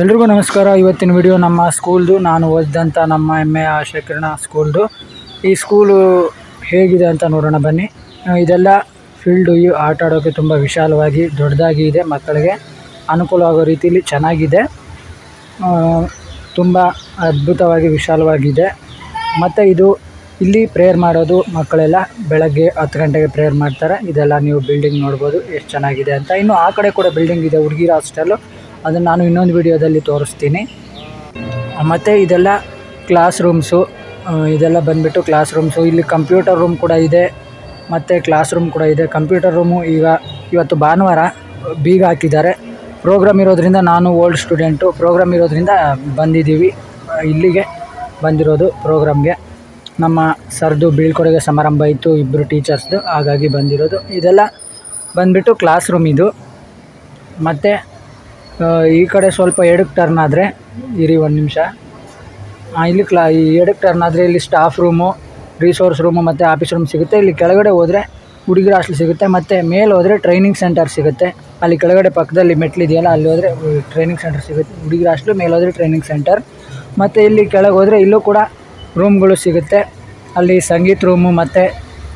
ಎಲ್ರಿಗೂ ನಮಸ್ಕಾರ. ಇವತ್ತಿನ ವಿಡಿಯೋ ನಮ್ಮ ಸ್ಕೂಲ್ದು ನಾನು ಓದಿದಂಥ ನಮ್ಮ ಹೆಮ್ಮೆಯ ಶೇಖರಣ ಸ್ಕೂಲ್ದು ಈ ಸ್ಕೂಲು ಹೇಗಿದೆ ಅಂತ ನೋಡೋಣ ಬನ್ನಿ. ಇದೆಲ್ಲ ಫೀಲ್ಡು ಆಟ ಆಡೋಕ್ಕೆ ತುಂಬ ವಿಶಾಲವಾಗಿ ದೊಡ್ಡದಾಗಿ ಇದೆ. ಮಕ್ಕಳಿಗೆ ಅನುಕೂಲ ಆಗೋ ರೀತಿಯಲ್ಲಿ ಚೆನ್ನಾಗಿದೆ. ತುಂಬ ಅದ್ಭುತವಾಗಿ ವಿಶಾಲವಾಗಿದೆ. ಮತ್ತು ಇದು ಇಲ್ಲಿ ಪ್ರೇಯರ್ ಮಾಡೋದು ಮಕ್ಕಳೆಲ್ಲ ಬೆಳಗ್ಗೆ ಹತ್ತು ಗಂಟೆಗೆ ಪ್ರೇಯರ್ ಮಾಡ್ತಾರೆ. ಇದೆಲ್ಲ ನೀವು ಬಿಲ್ಡಿಂಗ್ ನೋಡ್ಬೋದು, ಎಷ್ಟು ಚೆನ್ನಾಗಿದೆ ಅಂತ. ಇನ್ನು ಆ ಕಡೆ ಕೂಡ ಬಿಲ್ಡಿಂಗ್ ಇದೆ, ಹುಡುಗಿರ ಹಾಸ್ಟೆಲು ಅದನ್ನು ನಾನು ಇನ್ನೊಂದು ವಿಡಿಯೋದಲ್ಲಿ ತೋರಿಸ್ತೀನಿ. ಮತ್ತು ಇದೆಲ್ಲ ಕ್ಲಾಸ್ ರೂಮ್ಸು ಇದೆಲ್ಲ ಬಂದುಬಿಟ್ಟು ಕ್ಲಾಸ್ ರೂಮ್ಸು ಇಲ್ಲಿ ಕಂಪ್ಯೂಟರ್ ರೂಮ್ ಕೂಡ ಇದೆ, ಮತ್ತು ಕ್ಲಾಸ್ ರೂಮ್ ಕೂಡ ಇದೆ. ಕಂಪ್ಯೂಟರ್ ರೂಮು ಈಗ ಇವತ್ತು ಭಾನುವಾರ ಬೀಗ ಹಾಕಿದ್ದಾರೆ. ಪ್ರೋಗ್ರಾಮ್ ಇರೋದರಿಂದ ನಾನು ಓಲ್ಡ್ ಸ್ಟೂಡೆಂಟು ಪ್ರೋಗ್ರಾಮ್ ಇರೋದ್ರಿಂದ ಬಂದಿದ್ದೀವಿ. ಇಲ್ಲಿಗೆ ಬಂದಿರೋದು ಪ್ರೋಗ್ರಾಮ್ಗೆ ನಮ್ಮ ಸರ್ದು ಬೀಳ್ಕೊಡುಗೆ ಸಮಾರಂಭ ಇತ್ತು ಇಬ್ಬರು ಟೀಚರ್ಸ್ದು ಹಾಗಾಗಿ ಬಂದಿರೋದು. ಇದೆಲ್ಲ ಬಂದುಬಿಟ್ಟು ಕ್ಲಾಸ್ ರೂಮ್ ಇದು. ಮತ್ತು ಈ ಕಡೆ ಸ್ವಲ್ಪ ಎಡಕ್ಕೆ ಟರ್ನ್ ಆದರೆ, ಇರಿ ಒಂದು ನಿಮಿಷ. ಇಲ್ಲಿ ಕ್ಲಾ, ಈ ಎಡಕ್ಕೆ ಟರ್ನ್ ಆದರೆ ಇಲ್ಲಿ ಸ್ಟಾಫ್ ರೂಮು ರಿಸೋರ್ಸ್ ರೂಮು ಮತ್ತು ಆಫೀಸ್ ರೂಮ್ ಸಿಗುತ್ತೆ. ಇಲ್ಲಿ ಕೆಳಗಡೆ ಹೋದರೆ ಹುಡುಗರ ಹಾಸ್ಟೆಲ್ ಸಿಗುತ್ತೆ, ಮತ್ತು ಮೇಲೆ ಹೋದರೆ ಟ್ರೈನಿಂಗ್ ಸೆಂಟರ್ ಸಿಗುತ್ತೆ. ಅಲ್ಲಿ ಕೆಳಗಡೆ ಪಕ್ಕದಲ್ಲಿ ಮೆಟ್ಲಿದೆಯಲ್ಲ ಅಲ್ಲಿ ಹೋದರೆ ಟ್ರೈನಿಂಗ್ ಸೆಂಟರ್ ಸಿಗುತ್ತೆ. ಹುಡುಗರ ಹಾಸ್ಟ್ಲು ಮೇಲೆ ಹೋದರೆ ಟ್ರೈನಿಂಗ್ ಸೆಂಟರ್ ಮತ್ತು ಇಲ್ಲಿ ಕೆಳಗೆ ಹೋದರೆ ಇಲ್ಲೂ ಕೂಡ ರೂಮ್ಗಳು ಸಿಗುತ್ತೆ. ಅಲ್ಲಿ ಸಂಗೀತ ರೂಮು ಮತ್ತು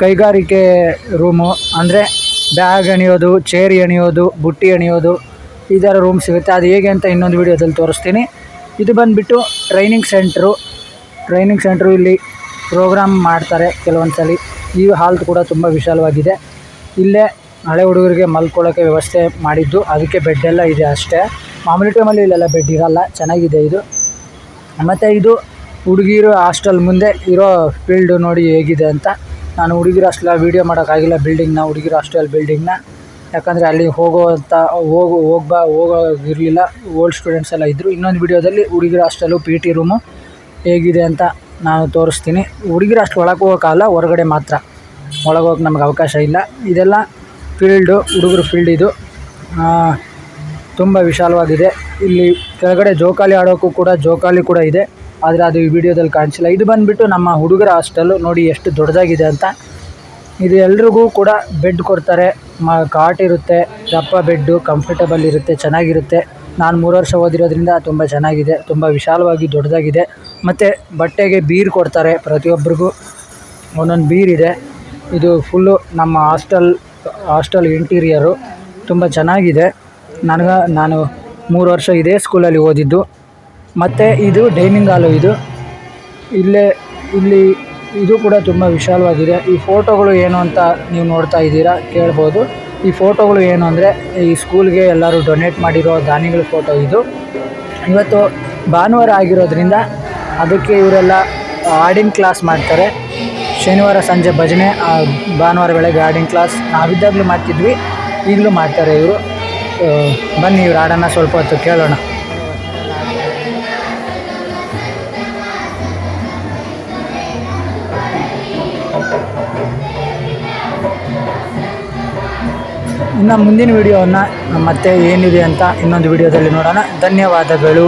ಕೈಗಾರಿಕೆ ರೂಮು ಅಂದರೆ ಬ್ಯಾಗ್ ಎಣಿಯೋದು ಚೇರ್ ಎಣಿಯೋದು ಬುಟ್ಟಿ ಎಣಿಯೋದು ಈ ಥರ ರೂಮ್ ಸಿಗುತ್ತೆ. ಅದು ಹೇಗೆ ಅಂತ ಇನ್ನೊಂದು ವೀಡಿಯೋದಲ್ಲಿ ತೋರಿಸ್ತೀನಿ. ಇದು ಬಂದುಬಿಟ್ಟು ಟ್ರೈನಿಂಗ್ ಸೆಂಟ್ರು ಟ್ರೈನಿಂಗ್ ಸೆಂಟ್ರು ಇಲ್ಲಿ ಪ್ರೋಗ್ರಾಮ್ ಮಾಡ್ತಾರೆ ಕೆಲವೊಂದು ಸಲ ಈ ಹಾಲ್ ಕೂಡ ತುಂಬ ವಿಶಾಲವಾಗಿದೆ. ಇಲ್ಲೇ ಹಳೆ ಹುಡುಗರಿಗೆ ಮಲ್ಕೊಳ್ಳೋಕ್ಕೆ ವ್ಯವಸ್ಥೆ ಮಾಡಿದ್ದು. ಅದಕ್ಕೆ ಬೆಡ್ ಎಲ್ಲ ಇದೆ ಅಷ್ಟೇ. ಮಾಮೂಲಿ ಟೈಮಲ್ಲಿ ಇಲ್ಲೆಲ್ಲ ಬೆಡ್ ಇರಲ್ಲ. ಚೆನ್ನಾಗಿದೆ ಇದು. ಮತ್ತು ಇದು ಹುಡುಗಿರು ಹಾಸ್ಟೆಲ್ ಮುಂದೆ ಇರೋ ಫೀಲ್ಡು ನೋಡಿ ಹೇಗಿದೆ ಅಂತ. ನಾನು ಹುಡುಗಿರು ಹಾಸ್ಟೆಲ್ ವೀಡಿಯೋ ಮಾಡೋಕ್ಕಾಗಿಲ್ಲ. ಬಿಲ್ಡಿಂಗ್ನ ಹುಡುಗಿರು ಹಾಸ್ಟೆಲ್ ಬಿಲ್ಡಿಂಗ್ನ ಯಾಕಂದರೆ ಅಲ್ಲಿ ಹೋಗುವಂಥ ಹೋಗು, ಹೋಗ್ಬಾ ಹೋಗೋಗಿರಲಿಲ್ಲ ಓಲ್ಡ್ ಸ್ಟೂಡೆಂಟ್ಸ್ ಎಲ್ಲ ಇದ್ದರು ಇನ್ನೊಂದು ವಿಡಿಯೋದಲ್ಲಿ ಹುಡುಗಿರ ಹಾಸ್ಟೆಲು ಪಿ ಟಿ ರೂಮು ಹೇಗಿದೆ ಅಂತ ನಾನು ತೋರಿಸ್ತೀನಿ. ಹುಡುಗಿರ ಅಷ್ಟು ಒಳಗೆ ಹೋಗೋಕ್ಕಾಗಲ್ಲ, ಹೊರಗಡೆ ಮಾತ್ರ. ಒಳಗೆ ನಮಗೆ ಅವಕಾಶ ಇಲ್ಲ. ಇದೆಲ್ಲ ಫೀಲ್ಡು ಹುಡುಗರು ಫೀಲ್ಡ್ ಇದು. ತುಂಬ ವಿಶಾಲವಾಗಿದೆ. ಇಲ್ಲಿ ಕೆಳಗಡೆ ಜೋಕಾಲಿ ಆಡೋಕ್ಕೂ ಕೂಡ, ಜೋಕಾಲಿ ಕೂಡ ಇದೆ. ಆದರೆ ಅದು ಈ ವಿಡಿಯೋದಲ್ಲಿ ಕಾಣಿಸಿಲ್ಲ. ಇದು ಬಂದುಬಿಟ್ಟು ನಮ್ಮ ಹುಡುಗರ ಹಾಸ್ಟೆಲು ನೋಡಿ ಎಷ್ಟು ದೊಡ್ಡದಾಗಿದೆ ಅಂತ. ಇದು ಎಲ್ರಿಗೂ ಕೂಡ ಬೆಡ್ ಕೊಡ್ತಾರೆ. ಕಾಟ್ ಇರುತ್ತೆ, ದಪ್ಪ ಬೆಡ್ಡು ಕಂಫರ್ಟಬಲ್ ಇರುತ್ತೆ, ಚೆನ್ನಾಗಿರುತ್ತೆ. ನಾನು ಮೂರು ವರ್ಷ ಓದಿರೋದ್ರಿಂದ ತುಂಬ ಚೆನ್ನಾಗಿದೆ, ತುಂಬ ವಿಶಾಲವಾಗಿ ದೊಡ್ಡದಾಗಿದೆ. ಮತ್ತು ಬಟ್ಟೆಗೆ ಬೀರ್ ಕೊಡ್ತಾರೆ ಪ್ರತಿಯೊಬ್ಬರಿಗೂ ಒಂದೊಂದು ಬೀರಿದೆ ಇದು. ಫುಲ್ಲು ನಮ್ಮ ಹಾಸ್ಟೆಲ್ ಹಾಸ್ಟೆಲ್ ಇಂಟೀರಿಯರು ತುಂಬ ಚೆನ್ನಾಗಿದೆ. ನನಗೆ, ನಾನು ಮೂರು ವರ್ಷ ಇದೇ ಸ್ಕೂಲಲ್ಲಿ ಓದಿದ್ದು. ಮತ್ತು ಇದು ಡೈನಿಂಗ್ ಹಾಲು ಇದು. ಇಲ್ಲೇ, ಇಲ್ಲಿ ಇದು ಕೂಡ ತುಂಬ ವಿಶಾಲವಾಗಿದೆ. ಈ ಫೋಟೋಗಳು ಏನು ಅಂತ ನೀವು ನೋಡ್ತಾ ಇದ್ದೀರಾ ಕೇಳ್ಬೋದು. ಈ ಫೋಟೋಗಳು ಏನು ಅಂದರೆ ಈ ಸ್ಕೂಲ್ಗೆ ಎಲ್ಲರೂ ಡೊನೇಟ್ ಮಾಡಿರೋ ದಾನಿಗಳ ಫೋಟೋ ಇದು. ಇವತ್ತು ಭಾನುವಾರ ಆಗಿರೋದ್ರಿಂದ ಅದಕ್ಕೆ ಇವರೆಲ್ಲ ಆಡಿನ್ ಕ್ಲಾಸ್ ಮಾಡ್ತಾರೆ. ಶನಿವಾರ ಸಂಜೆ ಭಜನೆ ಭಾನುವಾರ ಬೆಳಗ್ಗೆ ಆಡಿನ್ ಕ್ಲಾಸ್ ನಾವಿದ್ದಾಗಲೂ ಮಾಡ್ತಿದ್ವಿ, ಈಗಲೂ ಮಾಡ್ತಾರೆ ಇವರು. ಬನ್ನಿ ಇವ್ರು ಹಾಡನ್ನು ಸ್ವಲ್ಪ ಹೊತ್ತು ಕೇಳೋಣ. ಇನ್ನು ಮುಂದಿನ ವೀಡಿಯೋವನ್ನು ಮತ್ತೆ ಏನಿದೆ ಅಂತ ಇನ್ನೊಂದು ವಿಡಿಯೋದಲ್ಲಿ ನೋಡೋಣ. ಧನ್ಯವಾದಗಳು.